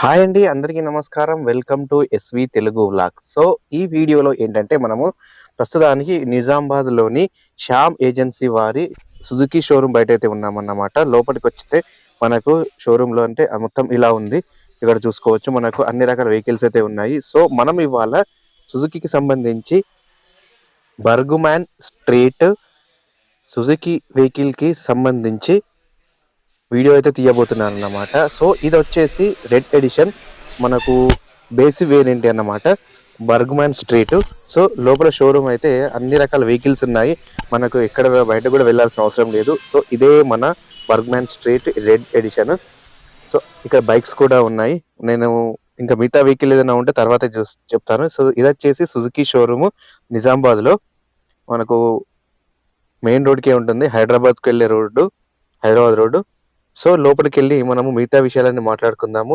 Hi అండి అందరికీ నమస్కారం. Welcome to SV Telugu vlog. So ఈ వీడియోలో ఏంటంటే మనము ప్రస్తుతానికి నిజామాబాద్లోని శ్యామ్ ఏజెన్సీ వారి సుజుకి షోరూమ్ బయట అయితే ఉన్నామన్నమాట. లోపలికి వచ్చితే మనకు షోరూమ్లో అంటే మొత్తం ఇలా ఉంది. ఇక్కడ చూసుకోవచ్చు మనకు అన్ని రకాల వెహికల్స్ అయితే ఉన్నాయి. సో మనం ఇవాళ సుజుకికి సంబంధించి బర్గుమాన్ స్ట్రీట్ సుజుకి వెహికల్కి సంబంధించి వీడియో అయితే తీయబోతున్నాను అన్నమాట సో ఇది వచ్చేసి రెడ్ ఎడిషన్. మనకు బేసి వేరియంట్ అన్నమాట? Burgman Street. సో లోపల షోరూమ్ అయితే అన్ని రకాల వెహికల్స్ ఉన్నాయి. మనకు ఎక్కడ బయట కూడా వెళ్ళాల్సిన అవసరం లేదు. సో ఇదే మన Burgman Street red edition. So ఇక్కడ బైక్స్ కూడా ఉన్నాయి. నేను ఇంకా మిగతా వెహికల్ ఏదైనా ఉంటే తర్వాత చెప్తాను. సో ఇది వచ్చేసి సుజుకి షోరూము నిజామాబాద్లో. మనకు మెయిన్ రోడ్కే ఉంటుంది. హైదరాబాద్కి వెళ్ళే రోడ్డు హైదరాబాద్ రోడ్డు. సో లోపలికి వెళ్ళి మనము మిగతా విషయాలన్నీ మాట్లాడుకుందాము.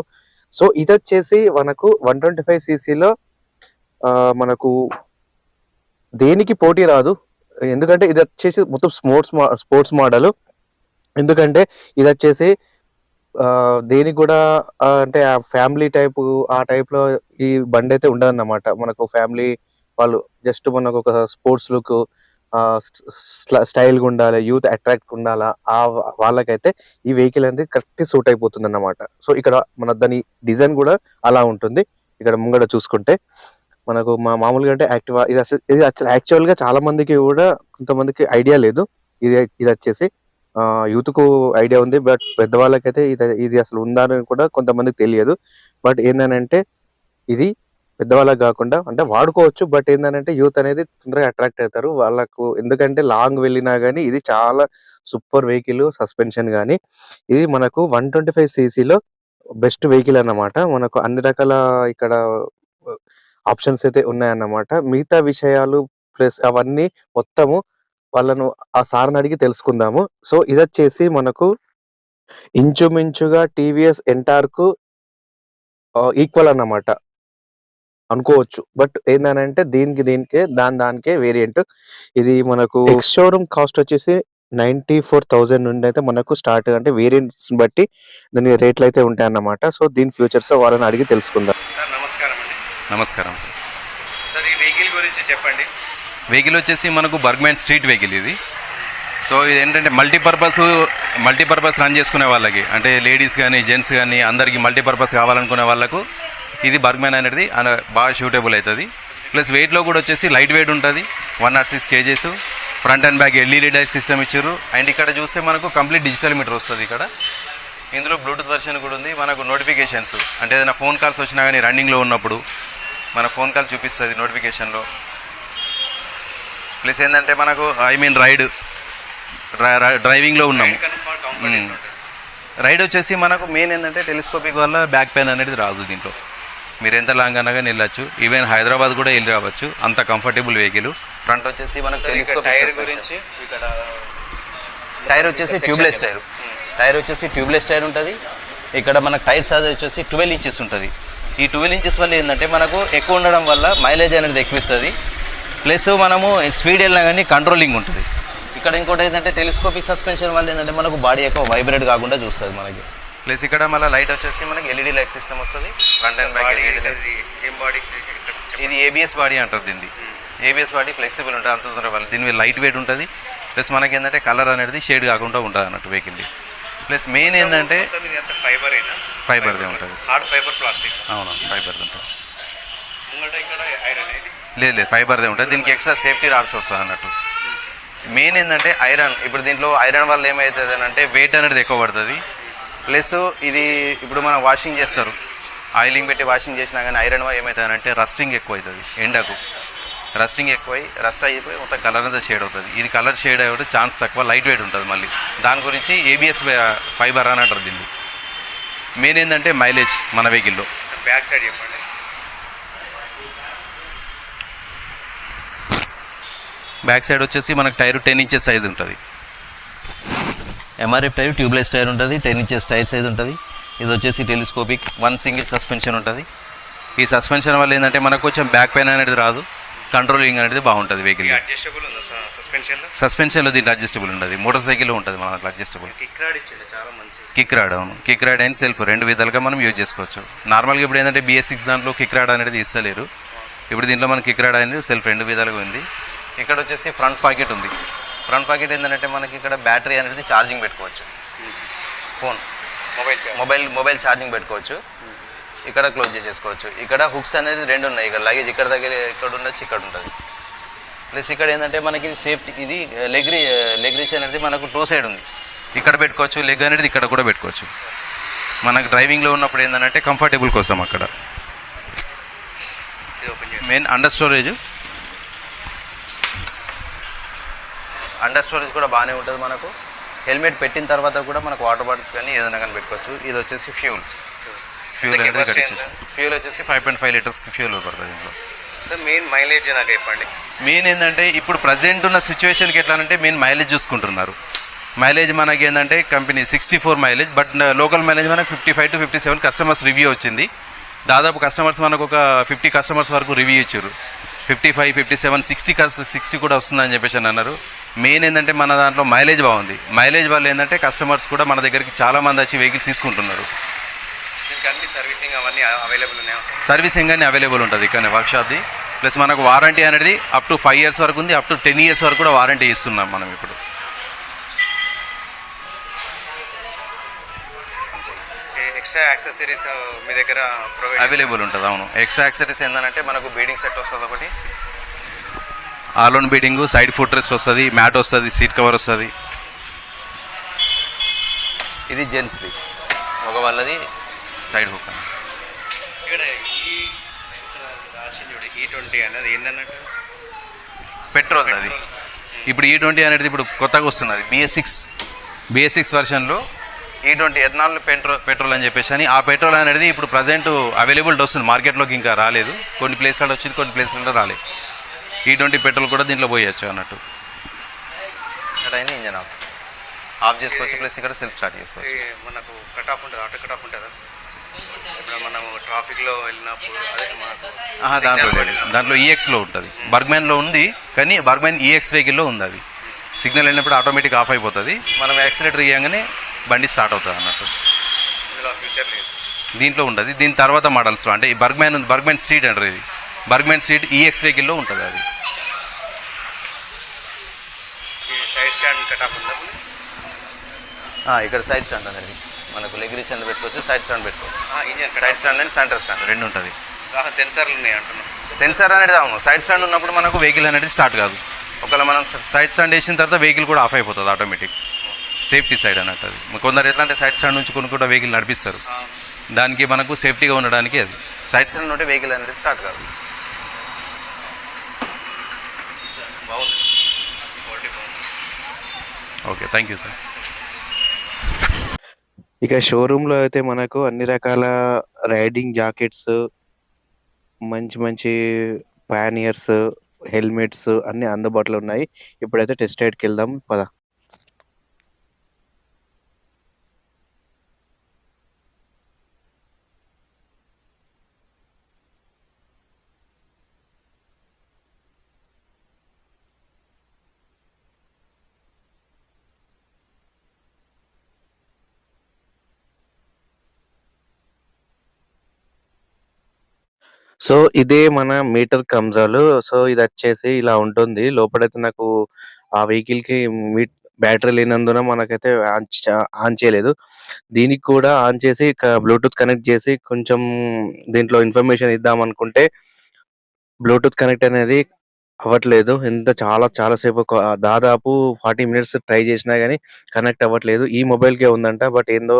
సో ఇది వచ్చేసి మనకు వన్ ట్వంటీ ఫైవ్ సీసీలో మనకు దేనికి పోటీ రాదు. ఎందుకంటే ఇది వచ్చేసి మొత్తం స్పోర్ట్స్ స్పోర్ట్స్ మోడల్. ఎందుకంటే ఇది వచ్చేసి దేనికి కూడా అంటే ఆ ఫ్యామిలీ టైప్ ఆ టైప్లో ఈ బండి అయితే ఉండదన్నమాట. మనకు ఫ్యామిలీ వాళ్ళు జస్ట్ మనకు ఒక స్పోర్ట్స్ లుక్ స్టైల్గా ఉండాలి యూత్ అట్రాక్ట్ ఉండాలా ఆ వాళ్ళకైతే ఈ వెహికల్ అనేది కరెక్ట్ సూట్ అయిపోతుంది అన్నమాట సో ఇక్కడ మన దాని డిజైన్ కూడా అలా ఉంటుంది. ఇక్కడ ముంగడ చూసుకుంటే మనకు మా మామూలుగా అంటే యాక్టివా ఇది అసలు ఇది యాక్చువల్గా చాలా మందికి కూడా కొంతమందికి ఐడియా లేదు. ఇది ఇది వచ్చేసి యూత్కు ఐడియా ఉంది బట్ పెద్దవాళ్ళకైతే ఇది ఇది అసలు ఉందా అని కూడా కొంతమందికి తెలియదు. బట్ ఏంటంటే ఇది పెద్దవాళ్ళకి కాకుండా అంటే వాడుకోవచ్చు బట్ ఏంటంటే యూత్ అనేది తొందరగా అట్రాక్ట్ అవుతారు. వాళ్ళకు ఎందుకంటే లాంగ్ వెళ్ళినా కానీ ఇది చాలా సూపర్ వెహికల్ సస్పెన్షన్ కానీ ఇది మనకు వన్ ట్వంటీ ఫైవ్ సీసీలో బెస్ట్ వెహికల్ అన్నమాట. మనకు అన్ని రకాల ఇక్కడ ఆప్షన్స్ అయితే ఉన్నాయన్నమాట. మిగతా విషయాలు ప్లస్ అవన్నీ మొత్తము వాళ్ళను ఆ సార్ని అడిగి తెలుసుకుందాము. సో ఇది వచ్చేసి మనకు ఇంచుమించుగా టీవీఎస్ ఎంటార్కు ఈక్వల్ అన్నమాట. అనుకోవచ్చు. బట్ ఏంటంటే దీనికి దీనికే దాని దానికే వేరియంట్. ఇది మనకు ఎక్స్ షోరూమ్ కాస్ట్ వచ్చేసి నైన్టీ ఫోర్ థౌసండ్ నుండి అయితే మనకు స్టార్ట్ అంటే వేరియంట్స్ బట్టి దాని రేట్లు అయితే ఉంటాయి అన్నమాట సో దీని ఫ్యూచర్స్ వాళ్ళని అడిగి తెలుసుకుందాం. సార్ నమస్కారం అండి. నమస్కారం సార్. సార్ ఈ వెహికల్ గురించి చెప్పండి. వెహికల్ వచ్చేసి మనకు బర్గ్మ్యాన్ స్ట్రీట్ వెహికల్ ఇది. సో ఇది ఏంటంటే మల్టీపర్పస్ మల్టీపర్పస్ రన్ చేసుకునే వాళ్ళకి అంటే లేడీస్ కానీ జెంట్స్ కానీ అందరికీ మల్టీపర్పస్ కావాలనుకునే వాళ్ళకు ఇది బర్గ్మ్యాన్ అనేది అన- బాగా షూటబుల్ అవుతుంది. ప్లస్ వెయిట్లో కూడా వచ్చేసి లైట్ వెయిట్ ఉంటుంది. One nought six KGs front and back LED light system ఇచ్చారు అండ్ ఇక్కడ చూస్తే మనకు కంప్లీట్ డిజిటల్ మీటర్ వస్తుంది ఇక్కడ. ఇందులో బ్లూటూత్ వర్షన్ కూడా ఉంది. మనకు నోటిఫికేషన్స్ అంటే ఏదైనా ఫోన్ కాల్స్ వచ్చినా కానీ రన్నింగ్లో ఉన్నప్పుడు మన ఫోన్ కాల్ చూపిస్తుంది నోటిఫికేషన్లో ప్లస్ ఏంటంటే మనకు ఐ మీన్ రైడ్ డ్రైవింగ్లో ఉన్నాము. రైడ్ వచ్చేసి మనకు మెయిన్ ఏంటంటే టెలిస్కోపిక్ వల్ల బ్యాక్ పెయిన్ అనేది రాదు దీంట్లో. మీరు ఎంత లాంగ్ అనగా వెళ్ళచ్చు. ఈవెన్ హైదరాబాద్ కూడా వెళ్ళి రావచ్చు. అంత కంఫర్టబుల్ వెహికల్ ఫ్రంట్ వచ్చేసి మనకు టైర్. గురించి ఇక్కడ టైర్ వచ్చేసి ట్యూబ్లెస్ టైర్ టైర్ వచ్చేసి ట్యూబ్లెస్ టైర్ ఉంటుంది. ఇక్కడ మనకు టైర్ సైజ్ వచ్చేసి ట్వెల్వ్ ఇంచెస్ ఉంటుంది. ఈ ట్వెల్వ్ ఇంచెస్ వల్ల ఏంటంటే మనకు ఎక్కువ ఉండడం వల్ల మైలేజ్ అనేది ఎక్కువ ఇస్తుంది. ప్లస్ మనము స్పీడ్ వెళ్ళినా కానీ కంట్రోలింగ్ ఉంటుంది. ఇక్కడ ఇంకోటి ఏంటంటే టెలిస్కోపిక్ సస్పెన్షన్ వల్ల ఏంటంటే మనకు బాడీ ఎక్కువ వైబ్రేట్ కాకుండా చూస్తుంది మనకి. ప్లస్ ఇక్కడ మళ్ళీ లైట్ వచ్చేసి మనకి ఎల్ఈడి లైట్ సిస్టమ్ వస్తుంది. Front and back body LED light ఇది ఏబిఎస్ బాడీ అంటారు దీన్ని. ఏబిఎస్ బాడీ ఫ్లెక్సిబుల్ ఉంటుంది. అంత తొందరగా దీని మీద లైట్ వెయిట్ ఉంటుంది. ప్లస్ మనకి ఏంటంటే కలర్ అనేది షేడ్ కాకుండా ఉంటుంది అన్నట్టు వెహికల్ది ప్లస్ మెయిన్ ఏంటంటే ఫైబర్ ఫైబర్దే ఉంటుంది. హార్డ్ ఫైబర్ ప్లాస్టిక్ అవును ఫైబర్ది ఉంటుంది. లేదు లేదు ఫైబర్దే ఉంటుంది. దీనికి ఎక్స్ట్రా సేఫ్టీ రాడ్స్ వస్తుంది అన్నట్టు. మెయిన్ ఏంటంటే ఐరన్ ఇప్పుడు దీంట్లో ఐరన్ వల్ల ఏమవుతుంది అని అంటే వెయిట్ అనేది ఎక్కువ పడుతుంది. ప్లస్ ఇది ఇప్పుడు మనం వాషింగ్ చేస్తారు. ఆయిలింగ్ పెట్టి వాషింగ్ చేసినా కానీ ఐరన్ వల్ల ఏమవుతుంది అంటే రస్టింగ్ ఎక్కువ అవుతుంది ఎండకు. రస్టింగ్ ఎక్కువై రస్ట్ అయిపోయి మొత్తం కలర్ అంతా షేడ్ అవుతుంది. ఇది కలర్ షేడ్ అయ్యే ఛాన్స్ తక్కువ లైట్ వెయిట్ ఉంటుంది మళ్ళీ. దాని గురించి ఏబిఎస్ ఫైబర్ అని అంటారు దీన్ని. మెయిన్ ఏంటంటే మైలేజ్ మన వెహికల్లో బ్యాక్ సైడ్ చెప్పండి. బ్యాక్ సైడ్ వచ్చేసి మనకు టైర్ టెన్ ఇంచెస్ సైజ్ ఉంటుంది. ఎంఆర్ఎఫ్ టైర్ ట్యూబ్లెస్ టైర్ ఉంటుంది టెన్ ఇంచెస్ టైర్ సైజ్ ఉంటుంది. ఇది వచ్చేసి టెలిస్కోపిక్ వన్ సింగిల్ సస్పెన్షన్ ఉంటుంది. ఈ సస్పెన్షన్ వల్ల ఏంటంటే మనకు కొంచెం బ్యాక్ పెయిన్ అనేది రాదు కంట్రోలింగ్ అనేది బాగుంటుంది వెహికల్ అడ్జస్టబుల్ సస్పెన్షన్లో? సస్పెన్షన్లో దీంట్లో అడ్జస్టబుల్ ఉండదు మోటార్ సైకిల్ ఉంటుంది మన దాంట్లో అడ్జస్టబుల్ కిక్ రాడ్ ఇచ్చిండు చాలా మంచి కిక్ రాడ్ అవును. కిక్ రాడ్ అండ్ సెల్ఫ్ రెండు విధాలుగా మనం యూజ్ చేసుకోవచ్చు. నార్మల్గా ఇప్పుడు ఏంటంటే బిఎస్ సిక్స్ దాంట్లో కిక్ రాడ్ అనేది ఇస్తలేరు. ఇప్పుడు దీంట్లో మన కిక్ రాడ్ అనేది సెల్ఫ్ రెండు విధాలుగా ఉంది. ఇక్కడ వచ్చేసి ఫ్రంట్ పాకెట్ ఉంది. ఫ్రంట్ పాకెట్ ఏంటంటే మనకి ఇక్కడ బ్యాటరీ అనేది ఛార్జింగ్ పెట్టుకోవచ్చు. Phone. Mobile mobile mobile charging పెట్టుకోవచ్చు. ఇక్కడ క్లోజ్ చేసేసుకోవచ్చు. ఇక్కడ హుక్స్ అనేది రెండు ఉన్నాయి. ఇక్కడ లగేజ్ ఇక్కడ దగ్గర ఇక్కడ ఉండొచ్చు ఇక్కడ ఉంటుంది ప్లస్ ఇక్కడ ఏంటంటే మనకి సేఫ్టీ ఇది లెగ్ రీ లెగ్ రీచ్ అనేది మనకు టూ సైడ్ ఉంది. ఇక్కడ పెట్టుకోవచ్చు లెగ్ అనేది ఇక్కడ కూడా పెట్టుకోవచ్చు. మనకు డ్రైవింగ్లో ఉన్నప్పుడు ఏంటంటే కంఫర్టబుల్ కోసం అక్కడ. Main under storage. Under storage కూడా బాగానే ఉంటుంది మనకు. హెల్మెట్ పెట్టిన తర్వాత కూడా మనకు వాటర్ బాటిల్స్ కానీ ఏదైనా కానీ పెట్టుకోవచ్చు. ఇది వచ్చేసి ఫ్యూల్. ఫ్యూల్ అనేది ఫ్యూల్ వచ్చేసి five point five litres fuel పడుతుంది ఇందులో. సార్ మెయిన్ మైలేజ్ నాకు చెప్పండి. మెయిన్ ఏంటంటే ఇప్పుడు ప్రజెంట్ ఉన్న సిచ్యువేషన్కి ఎట్లా అంటే మెయిన్ మైలేజ్ చూసుకుంటున్నారు. మైలేజ్ మనకి ఏంటంటే company sixty four mileage but local mileage మనకి fifty five to fifty seven customers review వచ్చింది. దాదాపు కస్టమర్స్ మనకు ఒక ఫిఫ్టీ కస్టమర్స్ వరకు రివ్యూ ఇచ్చారు. Fifty five fifty seven sixty sixty కూడా వస్తుందని చెప్పేసి అని అన్నారు. మెయిన్ ఏంటంటే మన దాంట్లో మైలేజ్ బాగుంది. మైలేజ్ వల్ల ఏంటంటే కస్టమర్స్ కూడా మన దగ్గరికి చాలా మంది వచ్చి వెహికల్స్ తీసుకుంటున్నారు. అన్ని సర్వీసింగ్ అవన్నీ అవైలబుల్ ఉన్నాయా? సర్వీసింగ్ అని అవైలబుల్ ఉంటుంది ఇక్కడ వర్క్షాప్ది ప్లస్ మనకు వారంటీ అనేది అప్ టు ఫైవ్ ఇయర్స్ వరకు ఉంది. అప్ టు టెన్ ఇయర్స్ వరకు కూడా వారంటీ ఇస్తున్నాం మనం ఇప్పుడు. ఎక్స్ట్రా యాక్సెసరీస్ మీ దగ్గర అవైలబుల్ ఉంటుంది అవును. ఎక్స్ట్రా యాక్సరీస్ ఏంటంటే మనకు బీడింగ్ సెట్ వస్తుంది ఒకటి. Alone beading side foot rest వస్తుంది మ్యాట్ వస్తుంది సీట్ కవర్ వస్తుంది. ఇది జెంట్స్ది మగవాళ్ళది సైడ్ హుక్. ఇక్కడ ఈ ట్వంటీ అనేది ఏంటన్నట్టు పెట్రోల్ అది. ఇప్పుడు ఈ ట్వంటీ అనేది ఇప్పుడు కొత్తగా వస్తున్నది. బిఎస్ సిక్స్ బిఎస్ సిక్స్ వర్షన్లో ఈ ట్వంటీ ఎథనాల్ పెట్రోల్ పెట్రోల్ అని చెప్పేసి అని ఆ పెట్రోల్ అనేది ఇప్పుడు ప్రజెంట్ అవైలబిలిటీ వస్తుంది. మార్కెట్లోకి ఇంకా రాలేదు. కొన్ని ప్లేస్లలో వచ్చింది కొన్ని ప్లేస్లలో రాలేదు. ఈ ట్వంటీ పెట్రోల్ కూడా దీంట్లో పోయొచ్చు అన్నట్టు. అయినా ఇంజన్ ఆఫ్ ఆఫ్ చేసుకోవచ్చు ప్లస్ ఇక్కడ సెల్ఫ్ స్టార్ట్ చేసుకోవచ్చు. మనకు కట్ ఆఫ్ ఉంటుంది ఆటో కట్ ఆఫ్ ఉంటుందా? ఇప్పుడు మనం ట్రాఫిక్లో వెళ్ళినప్పుడు అదే మనకు ఆహా, దాంట్లో దాంట్లో ఈఎక్స్లో ఉంటుంది. బర్గ్మ్యాన్లో ఉంది కానీ బర్గ్మ్యాన్ ఈఎక్స్ వెహికల్లో ఉంది అది సిగ్నల్ వెళ్ళినప్పుడు ఆటోమేటిక్ ఆఫ్ అయిపోతుంది. మనం యాక్సిలేటర్ ఇవ్వగానే బండి స్టార్ట్ అవుతుంది అన్నట్టు. ఇందులో ఫ్యూచర్ లేదు. దీంట్లో ఉంటుంది. దీని తర్వాత మోడల్స్లో అంటే ఈ బర్గ్మ్యాన్ ఉంది. బర్గ్మ్యాన్ స్ట్రీట్ అంటారు ఇది. బర్గ్మ్యాన్ స్ట్రీట్ ఈఎక్స్ వెహికల్లో ఉంటుంది అది ఈ సైడ్ స్టాండ్ కట్ ఆఫ్ ఉందా ఆ, ఇక్కడ సైడ్ స్టాండ్ అనేది మనకు లెగ్ రీచ్ పెట్టుకోవచ్చు సైడ్ స్టాండ్ పెట్టుకోవచ్చు. Side stand and centre stand రెండు ఉంటుంది. సెన్సార్లు ఉన్నాయి అంటున్నాం సెన్సార్ అనేది అవును సైడ్ స్టాండ్ ఉన్నప్పుడు మనకు వెహికల్ అనేది స్టార్ట్ కాదు. ఒకవేళ మనం సైడ్ స్టాండ్ వేసిన తర్వాత వెహికల్ కూడా ఆఫ్ అయిపోతుంది ఆటోమేటిక్. సేఫ్టీ సైడ్ అన్నట్టు అది. కొందరు ఎట్లా అంటే సైడ్ స్టాండ్ నుంచి కొన్ని కూడా వెహికల్ నడిపిస్తారు. దానికి మనకు సేఫ్టీగా ఉండడానికి అది. సైడ్ స్టాండ్ ఉంటే వెహికల్ అనేది స్టార్ట్ కాదు బాగుంది క్వాలిటీ బాగుంది ఓకే థ్యాంక్ యూ సార్ ఇక షోరూమ్లో అయితే మనకు అన్ని రకాల రైడింగ్ జాకెట్స్ మంచి మంచి ప్యానియర్స్ హెల్మెట్స్ అన్ని అందుబాటులో ఉన్నాయి. ఇప్పుడైతే టెస్ట్ రైడ్కి వెళ్దాం పద. సో ఇదే మన మీటర్ కంజాలు. సో ఇది వచ్చేసి ఇలా ఉంటుంది. లోపలైతే నాకు ఆ వెహికల్కి మీ బ్యాటరీ లేనందున మనకైతే ఆన్ ఆన్ చేయలేదు. దీనికి కూడా ఆన్ చేసి బ్లూటూత్ కనెక్ట్ చేసి కొంచెం దీంట్లో ఇన్ఫర్మేషన్ ఇద్దాం అనుకుంటే బ్లూటూత్ కనెక్ట్ అనేది అవ్వట్లేదు. ఎంత చాలా చాలా సేపు దాదాపు ఫార్టీ మినిట్స్ ట్రై చేసినా కానీ కనెక్ట్ అవ్వట్లేదు. ఈ మొబైల్ కే ఉందంట. బట్ ఏందో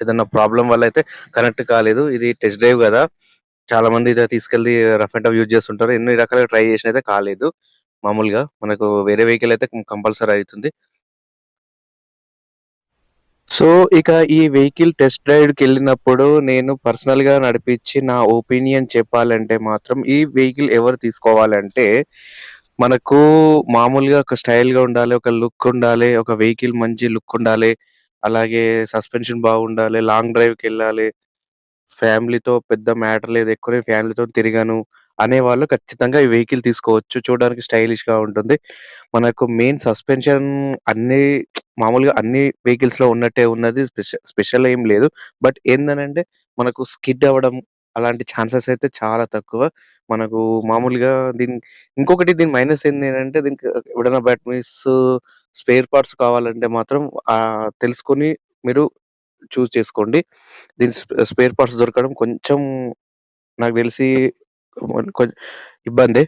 ఏదన్నా ప్రాబ్లం వల్ల అయితే కనెక్ట్ కాలేదు. ఇది టెస్ట్ డ్రైవ్ కదా. చాలా మంది తీసుకెళ్ళి రఫ్ అండ్ టఫ్ యూజ్ చేస్తుంటారు. ఎన్ని రకాలుగా ట్రై చేసిన అయితే కాలేదు. మామూలుగా మనకు వేరే వెహికల్ అయితే కంపల్సరీ అవుతుంది. సో ఇక ఈ వెహికల్ టెస్ట్ రైడ్కి వెళ్ళినప్పుడు నేను పర్సనల్గా నడిపించి నా ఒపీనియన్ చెప్పాలంటే మాత్రం ఈ వెహికల్ ఎవరు తీసుకోవాలంటే మనకు మామూలుగా ఒక స్టైల్గా ఉండాలి ఒక లుక్ ఉండాలి ఒక వెహికల్ మంచి లుక్ ఉండాలి అలాగే సస్పెన్షన్ బాగుండాలి లాంగ్ డ్రైవ్కి వెళ్ళాలి ఫ్యామిలీతో పెద్ద మ్యాటర్ లేదు ఎక్కువ ఫ్యామిలీతో తిరిగాను అనేవాళ్ళు ఖచ్చితంగా ఈ వెహికల్ తీసుకోవచ్చు. చూడడానికి స్టైలిష్‌గా ఉంటుంది. మనకు మెయిన్ సస్పెన్షన్ అన్నీ మామూలుగా అన్ని వెహికల్స్‌లో ఉన్నట్టే ఉన్నది. స్పెష స్పెషల్ ఏం లేదు. బట్ ఏందనంటే మనకు స్కిడ్ అవ్వడం అలాంటి ఛాన్సెస్ అయితే చాలా తక్కువ. మనకు మామూలుగా దీని ఇంకొకటి దీని మైనస్ ఏంది అంటే దీనికి ఎవడైనా బట్ మిస్ స్పేర్ పార్ట్స్ కావాలంటే మాత్రం ఆహ్, తెలుసుకొని మీరు చూజ్ చేసుకోండి. దీని స్పేర్ పార్ట్స్ దొరకడం కొంచెం నాకు తెలిసి కొం ఇబ్బందే.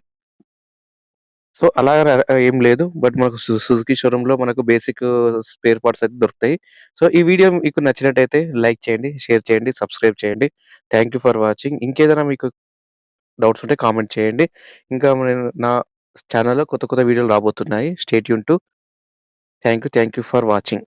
సో, అలాగని ఏం లేదు. బట్ మనకు సు సుజుకి షోరూంలో మనకు బేసిక్ స్పేర్ పార్ట్స్ అయితే దొరుకుతాయి. సో, ఈ వీడియో మీకు నచ్చినట్టయితే లైక్ చేయండి, షేర్ చేయండి, సబ్స్క్రైబ్ చేయండి. Thank you for watching. ఇంకేదైనా మీకు డౌట్స్ ఉంటే కామెంట్ చేయండి. ఇంకా నేను నా ఛానెల్‌లో కొత్త కొత్త వీడియోలు రాబోతున్నాయి. Stay tuned thank you. Thank you for watching.